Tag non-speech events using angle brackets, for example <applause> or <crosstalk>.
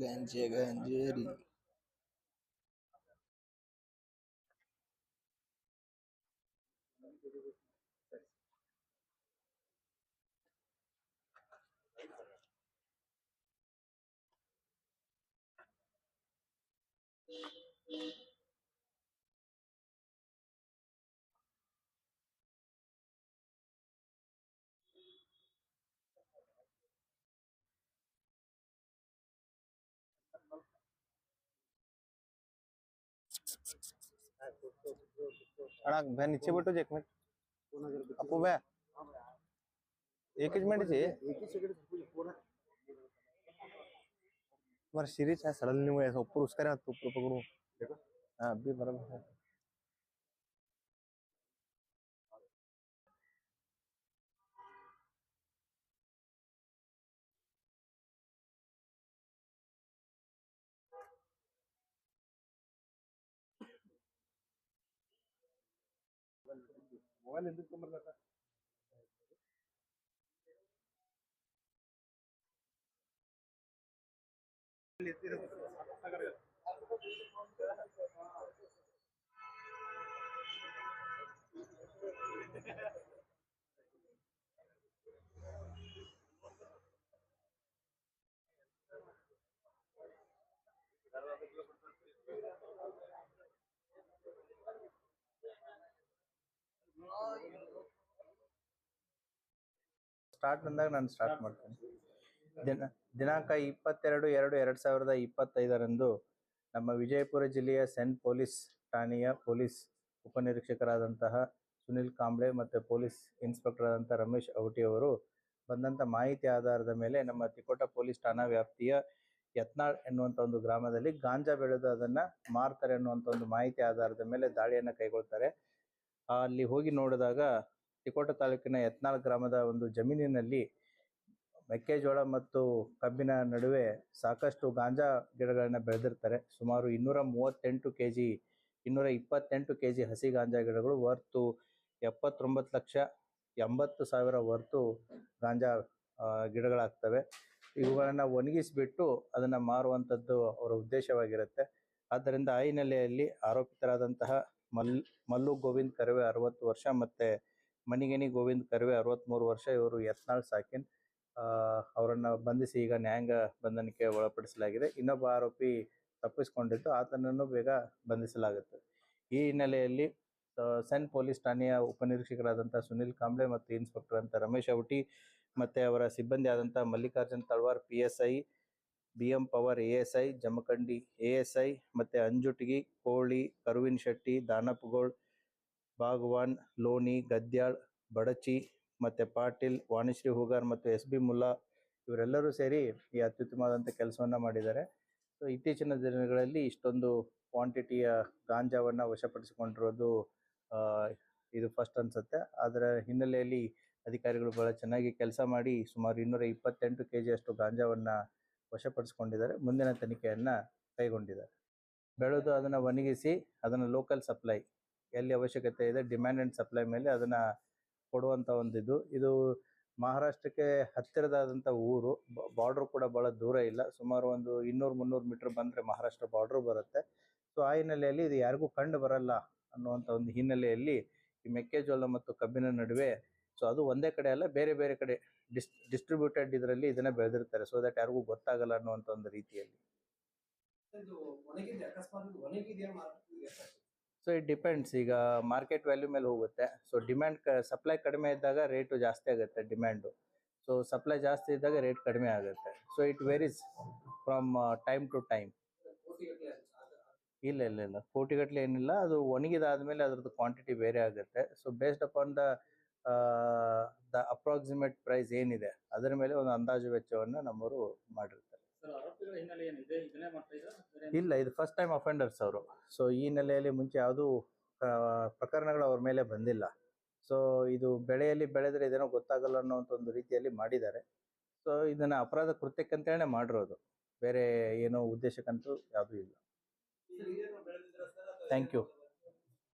ಗಂಜೆ ಗಂಜೇರಿ ಅಣ್ಣ ಭ್ಯಾ ನಿಚ್ಚೆ ಬಿಟ್ಟು ಏಕ್ ಮಿನಿಟ್ ಅಪ್ಪು ಭ್ಯಾ एकच मिनिट बरं शिरीच आहे सडनली मुळे सोपूर उसकारे हात पकडू। हा बी बरोबर है ಮೊಬೈಲ್ ఎందుకు ತೊಂಬರ್ಲಕ್ಕ <laughs> Start ಬಂದಾಗ ನಾನು ಸ್ಟಾರ್ಟ್ ಮಾಡ್ತೀನಿ. ದಿನ, ದಿನಾಂಕ ಇಪ್ಪತ್ತೆರಡು ಎರಡು ಎರಡು ಸಾವಿರದ ಇಪ್ಪತ್ತೈದರಂದು ನಮ್ಮ ವಿಜಯಪುರ ಜಿಲ್ಲೆಯ ಸೆಂಟ್ ಪೊಲೀಸ್ ಠಾಣೆಯ ಪೊಲೀಸ್ ಉಪನಿರೀಕ್ಷಕರಾದಂತಹ ಸುನಿಲ್ ಕಾಂಬ್ಳೆ ಮತ್ತು ಪೊಲೀಸ್ ಇನ್ಸ್ಪೆಕ್ಟರ್ ಆದಂಥ ರಮೇಶ್ ಔಟಿ ಅವರು ಬಂದಂಥ ಮಾಹಿತಿ ಆಧಾರದ ಮೇಲೆ ನಮ್ಮ ತಿಕೋಟ ಪೊಲೀಸ್ ಠಾಣಾ ವ್ಯಾಪ್ತಿಯ ಯತ್ನಾಳ್ ಎನ್ನುವಂಥ ಒಂದು ಗ್ರಾಮದಲ್ಲಿ ಗಾಂಜಾ ಬೆಳೆದು ಅದನ್ನು ಮಾರ್ತಾರೆ ಎನ್ನುವಂಥ ಒಂದು ಮಾಹಿತಿ ಆಧಾರದ ಮೇಲೆ ದಾಳಿಯನ್ನು ಕೈಗೊಳ್ತಾರೆ. ಅಲ್ಲಿ ಹೋಗಿ ನೋಡಿದಾಗ ತಿಕೋಟ ತಾಲೂಕಿನ ಯತ್ನಾಳ್ ಗ್ರಾಮದ ಒಂದು ಜಮೀನಿನಲ್ಲಿ ಮೆಕ್ಕೆಜೋಳ ಮತ್ತು ಕಬ್ಬಿನ ನಡುವೆ ಸಾಕಷ್ಟು ಗಾಂಜಾ ಗಿಡಗಳನ್ನ ಬೆಳೆದಿರ್ತಾರೆ. ಸುಮಾರು ಇನ್ನೂರ ಮೂವತ್ತೆಂಟು ಕೆಜಿ, ಇನ್ನೂರ ಇಪ್ಪತ್ತೆಂಟು ಕೆಜಿ ಹಸಿ ಗಾಂಜಾ ಗಿಡಗಳು ವರ್ತು ಎಪ್ಪತ್ತೊಂಬತ್ತು ಲಕ್ಷ ಎಂಬತ್ತು ಸಾವಿರ ವರ್ತು ಗಾಂಜಾ ಗಿಡಗಳಾಗ್ತವೆ. ಇವುಗಳನ್ನು ಒಣಗಿಸಿಬಿಟ್ಟು ಅದನ್ನ ಮಾರುವಂತದ್ದು ಅವರ ಉದ್ದೇಶವಾಗಿರುತ್ತೆ. ಆದ್ದರಿಂದ ಆ ಹಿನ್ನೆಲೆಯಲ್ಲಿ ಆರೋಪಿತರಾದಂತಹ ಮಲ್, ಮಲ್ಲು ಗೋವಿಂದ್ ಕರವೆ ಅರವತ್ತು ವರ್ಷ ಮತ್ತೆ ಮಣಿಗೇನಿ ಗೋವಿಂದ್ ಕರವೆ ಅರವತ್ಮೂರು ವರ್ಷ ಇವರು ಯತ್ನಾಳ್ ಸಾಕಿನ್. ಅವರನ್ನು ಬಂಧಿಸಿ ಈಗ ನ್ಯಾಯಾಂಗ ಬಂಧನಕ್ಕೆ ಒಳಪಡಿಸಲಾಗಿದೆ. ಇನ್ನೊಬ್ಬ ಆರೋಪಿ ತಪ್ಪಿಸಿಕೊಂಡಿದ್ದು, ಆತನನ್ನು ಬೇಗ ಬಂಧಿಸಲಾಗುತ್ತೆ. ಈ ಹಿನ್ನೆಲೆಯಲ್ಲಿ ಸೆನ್ ಪೊಲೀಸ್ ಠಾಣೆಯ ಉಪನಿರೀಕ್ಷಕರಾದಂಥ ಸುನಿಲ್ ಕಾಂಬ್ಳೆ ಮತ್ತು ಇನ್ಸ್ಪೆಕ್ಟರ್ ಅಂತ ರಮೇಶ್ ಔಟಿ ಮತ್ತೆ ಅವರ ಸಿಬ್ಬಂದಿ ಆದಂಥ Mallikarjun Talwar, P S I B M Pawar A S I Jamkhandi A S I ಮತ್ತು ಅಂಜುಟಿಗಿ, ಕೋಳಿ, ಕರುವಿನ ಶೆಟ್ಟಿ ದಾನಪ್ಗೋಳ್ ಬಾಗವಾನ್ ಲೋನಿ ಗದ್ಯಾಳ್, ಬಡಚಿ ಮತ್ತು ಪಾಟೀಲ್, ವಾಣಿಶ್ರೀ ಹೂಗಾರ್ ಮತ್ತು ಎಸ್ ಬಿ ಮುಲ್ಲಾ ಇವರೆಲ್ಲರೂ ಸೇರಿ ಈ ಅತ್ಯುತ್ತಮವಾದಂಥ ಕೆಲಸವನ್ನು ಮಾಡಿದ್ದಾರೆ. ಸೊ ಇತ್ತೀಚಿನ ದಿನಗಳಲ್ಲಿ ಇಷ್ಟೊಂದು ಕ್ವಾಂಟಿಟಿಯ ಗಾಂಜಾವನ್ನು ವಶಪಡಿಸಿಕೊಂಡಿರೋದು ಇದು ಫಸ್ಟ್ ಅನಿಸುತ್ತೆ. ಅದರ ಹಿನ್ನೆಲೆಯಲ್ಲಿ ಅಧಿಕಾರಿಗಳು ಬಹಳ ಚೆನ್ನಾಗಿ ಕೆಲಸ ಮಾಡಿ ಸುಮಾರು ಇನ್ನೂರ ಇಪ್ಪತ್ತೆಂಟು ಕೆ ಜಿಯಷ್ಟು ಗಾಂಜಾವನ್ನ ವಶಪಡಿಸಿಕೊಂಡಿದ್ದಾರೆ, ಮುಂದಿನ ತನಿಖೆಯನ್ನು ಕೈಗೊಂಡಿದ್ದಾರೆ. ಬೆಳೆದು ಅದನ್ನ ಒಣಗಿಸಿ, ಅದನ್ನ ಲೋಕಲ್ ಸಪ್ಲೈ ಎಲ್ಲಿ ಅವಶ್ಯಕತೆ ಇದೆ ಡಿಮ್ಯಾಂಡ್ ಅಂಡ್ ಸಪ್ಲೈ ಮೇಲೆ ಅದನ್ನ ಕೊಡುವಂತ ಒಂದಿದ್ದು ಇದು ಮಹಾರಾಷ್ಟ್ರಕ್ಕೆ ಹತ್ತಿರದಾದಂಥ ಊರು ಬಾರ್ಡರ್ ಕೂಡ ಬಹಳ ದೂರ ಇಲ್ಲ. ಸುಮಾರು ಒಂದು ಇನ್ನೂರು ಮುನ್ನೂರು ಮೀಟರ್ ಬಂದ್ರೆ ಮಹಾರಾಷ್ಟ್ರ ಬಾರ್ಡರ್ ಬರುತ್ತೆ. ಸೊ ಆ ಹಿನ್ನೆಲೆಯಲ್ಲಿ ಇದು ಯಾರಿಗೂ ಕಂಡು ಬರಲ್ಲ ಅನ್ನುವಂತ ಒಂದು ಹಿನ್ನೆಲೆಯಲ್ಲಿ ಈ ಮೆಕ್ಕೆಜೋಳ ಮತ್ತು ಕಬ್ಬಿನ ನಡುವೆ ಸೊ ಅದು ಒಂದೇ ಕಡೆ ಅಲ್ಲ ಬೇರೆ ಬೇರೆ ಕಡೆ ಡಿಸ್ ಡಿಸ್ಟ್ರಿಬ್ಯೂಟೆಡ್ ಇದರಲ್ಲಿ ಇದನ್ನ ಬೆಳೆದಿರ್ತಾರೆ. ಸೊ ದಟ್ ಯಾರಿಗೂ ಗೊತ್ತಾಗಲ್ಲ ಅನ್ನುವಂತ ಒಂದು ರೀತಿಯಲ್ಲಿ. ಸೊ ಇಟ್ ಡಿಪೆಂಡ್ಸ್ ಈಗ ಮಾರ್ಕೆಟ್ ವ್ಯಾಲ್ಯೂ ಮೇಲೆ ಹೋಗುತ್ತೆ. ಸೊ ಡಿಮ್ಯಾಂಡ್ ಸಪ್ಲೈ ಕಡಿಮೆ ಇದ್ದಾಗ ರೇಟು ಜಾಸ್ತಿ ಆಗುತ್ತೆ ಡಿಮ್ಯಾಂಡು. ಸೊ ಸಪ್ಲೈ ಜಾಸ್ತಿ ಇದ್ದಾಗ ರೇಟ್ ಕಡಿಮೆ ಆಗುತ್ತೆ. So it varies from time to time ಇಲ್ಲ ಇಲ್ಲ ಇಲ್ಲ. ಕೋಟಿಗಟ್ಟಲೆ ಏನಿಲ್ಲ. ಅದು ಒಣಗಿದಾದ್ಮೇಲೆ ಅದ್ರದ್ದು ಕ್ವಾಂಟಿಟಿ ಬೇರೆ ಆಗುತ್ತೆ. So based upon the the approximate price ಏನಿದೆ ಅದರ ಮೇಲೆ ಒಂದು ಅಂದಾಜು ವೆಚ್ಚವನ್ನು ನಮ್ಮವರು ಮಾಡಿರ್ತಾರೆ. ಇಲ್ಲ ಇದು ಫಸ್ಟ್ ಟೈಮ್ ಅಫೆಂಡರ್ಸ್ ಅವರು. ಸೊ ಈ ನೆಲೆಯಲ್ಲಿ ಮುಂಚೆ ಯಾವುದೂ ಪ್ರಕರಣಗಳು ಅವ್ರ ಮೇಲೆ ಬಂದಿಲ್ಲ. ಸೊ ಇದು ಬೆಳೆಯಲ್ಲಿ ಬೆಳೆದ್ರೆ ಇದೇನೋ ಗೊತ್ತಾಗಲ್ಲ ಅನ್ನೋ ಒಂದು ರೀತಿಯಲ್ಲಿ ಮಾಡಿದ್ದಾರೆ. ಸೊ ಇದನ್ನ ಅಪರಾಧ ಕೃತ್ಯಕ್ಕಂತೇಳಿ ಮಾಡಿರೋದು. ಬೇರೆ ಏನೋ ಉದ್ದೇಶಕ್ಕಂತೂ ಯಾವುದೂ ಇಲ್ಲ. Thank you